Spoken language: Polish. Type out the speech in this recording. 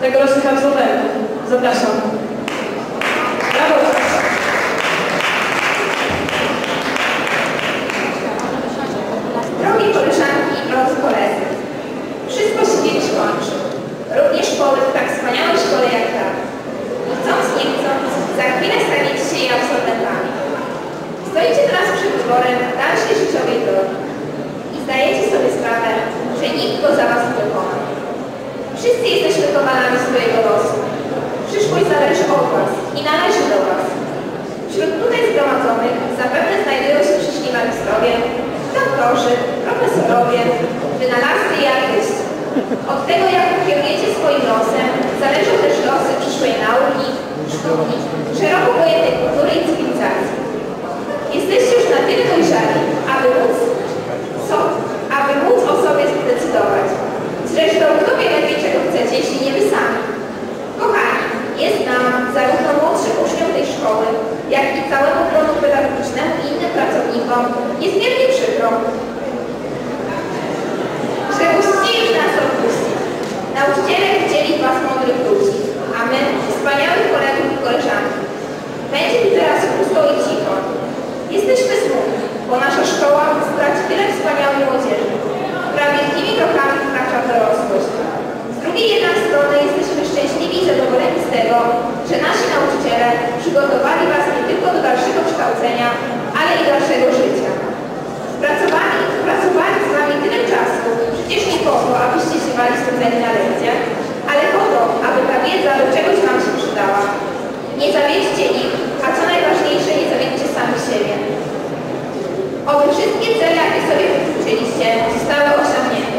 tegorocznych absolwentów. Zapraszam. Brawo! Drogie koleżanki i drodzy koledzy, wszystko się kiedyś kończy. Również szkoły w tak wspaniałej szkole jak ta. I chcąc, nie chcąc, za chwilę staniecie się jej absolwentami. Stoicie teraz przed wyborem dalszej życiowej drogi i zdajecie sobie sprawę, że nikt go za was nie dokona. Wszyscy jesteśmy kowalami swojego losu. Przyszłość zależy od was i należy do was. Wśród tutaj zgromadzonych zapewne znajdują się przyszli magistrowie, doktorzy, profesorowie, wynalazcy i artyści. Od tego, jak kierujecie swoim losem, zależą też losy jak i całemu gronu pedagogicznemu i innym pracownikom, niezmiernie przykro, że musicie już nas odpuścić. Nauczyciele widzieli Was mądrych ludzi, a my wspaniałych kolegów i koleżanki. Będzie mi teraz pusto i cicho. Jesteśmy smutni, bo nasza szkoła straci tyle wspaniałej młodzieży, która wielkimi krokami wkracza dorosłość. Z drugiej jednak strony jesteśmy szczęśliwi i zadowoleni z tego, że nasi nauczyciele przygotowali Was nie tylko do dalszego kształcenia, ale i dalszego życia. Pracowali, pracowali z Wami tyle czasu, przecież nie po to, abyście się bali spędzać na lekcjach, ale po to, aby ta wiedza do czegoś Wam się przydała. Nie zawiedźcie ich, a co najważniejsze, nie zawiedźcie sami siebie. Oby wszystkie cele, jakie sobie wytyczyliście, zostały osiągnięte.